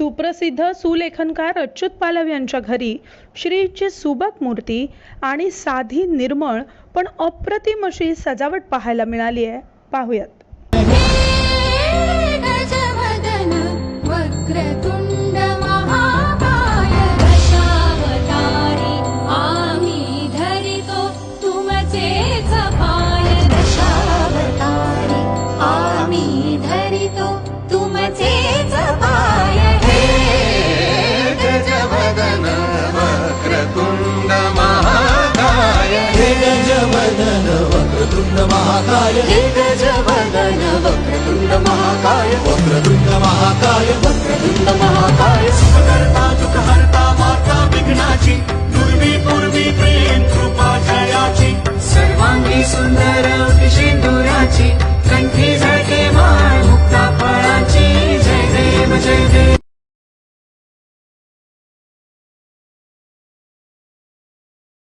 सुप्रसिद्ध सुलेखनकार अच्युत पालव यांच्या घरी श्रीची सुबक मूर्ती आणि साधी निर्मळ पण अप्रतिम अशी सजावट पाहायला मिळाली आहे. पाहूयात. गजवदन वक्रतुंड महाकाय हे गजवदन वक्रतुण्ड महाकाय वक्रतुंड